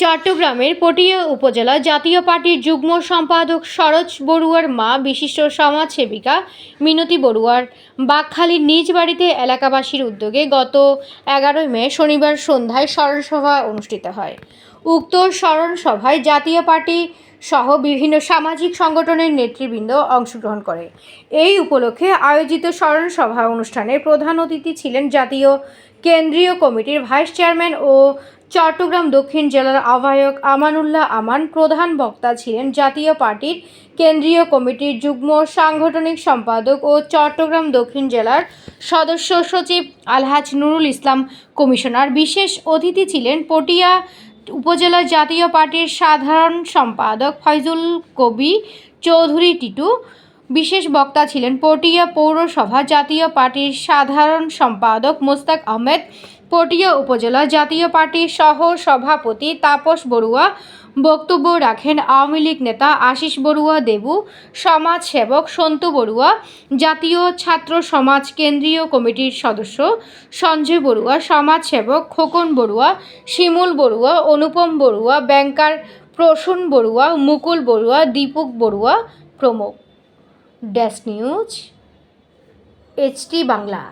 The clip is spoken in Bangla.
চট্টগ্রামের পটিয়া উপজেলা জাতীয় পার্টির যুগ্ম সম্পাদক সরোজ বড়ুয়ার মা, বিশিষ্ট সমাজসেবিকা মিনতি বড়ুয়ার। বাঘখালীর নিজ বাড়িতে এলাকাবাসীর উদ্যোগে গত এগারোই মে শনিবার সন্ধ্যায় স্মরণসভা অনুষ্ঠিত হয়। উক্ত স্মরণসভায় জাতীয় পার্টি সহ বিভিন্ন সামাজিক সংগঠনের নেতৃবৃন্দ অংশগ্রহণ করে। এই উপলক্ষে আয়োজিত স্মরণসভা অনুষ্ঠানে প্রধান অতিথি ছিলেন জাতীয় কেন্দ্রীয় কমিটির ভাইস চেয়ারম্যান ও চট্টগ্রাম দক্ষিণ জেলার আহ্বায়ক আমানুল্লাহ আমান প্রধান বক্তা ছিলেন জাতীয় পার্টির কেন্দ্রীয় কমিটির যুগ্ম সাংগঠনিক সম্পাদক ও চট্টগ্রাম দক্ষিণ জেলার সদস্য সচিব আলহাজ নুরুল ইসলাম। কমিশনার বিশেষ অতিথি ছিলেন পটিয়া উপজেলা জাতীয় পার্টির সাধারণ সম্পাদক ফয়জুল কবি, চৌধুরী টিটু বিশেষ বক্তা ছিলেন পটিয়া পৌরসভা জাতীয় পার্টির সাধারণ সম্পাদক মোস্তাক আহমেদ, পটিয়া উপজেলা জাতীয় পার্টির সহ সভাপতি তাপস বড়ুয়া, বক্তব্য রাখেন আওয়ামী লীগ নেতা আশিস বড়ুয়া দেবু সমাজ সেবক সন্তু বড়ুয়া, জাতীয় ছাত্র সমাজ কেন্দ্রীয় কমিটির সদস্য সঞ্জয় বড়ুয়া সমাজ সেবক খোকন বড়ুয়া, শিমুল বড়ুয়া, অনুপম বড়ুয়া, ব্যাংকার প্রসূন বড়ুয়া, মুকুল বড়ুয়া, দীপক বড়ুয়া প্রমুখ। Dash news HT Bangla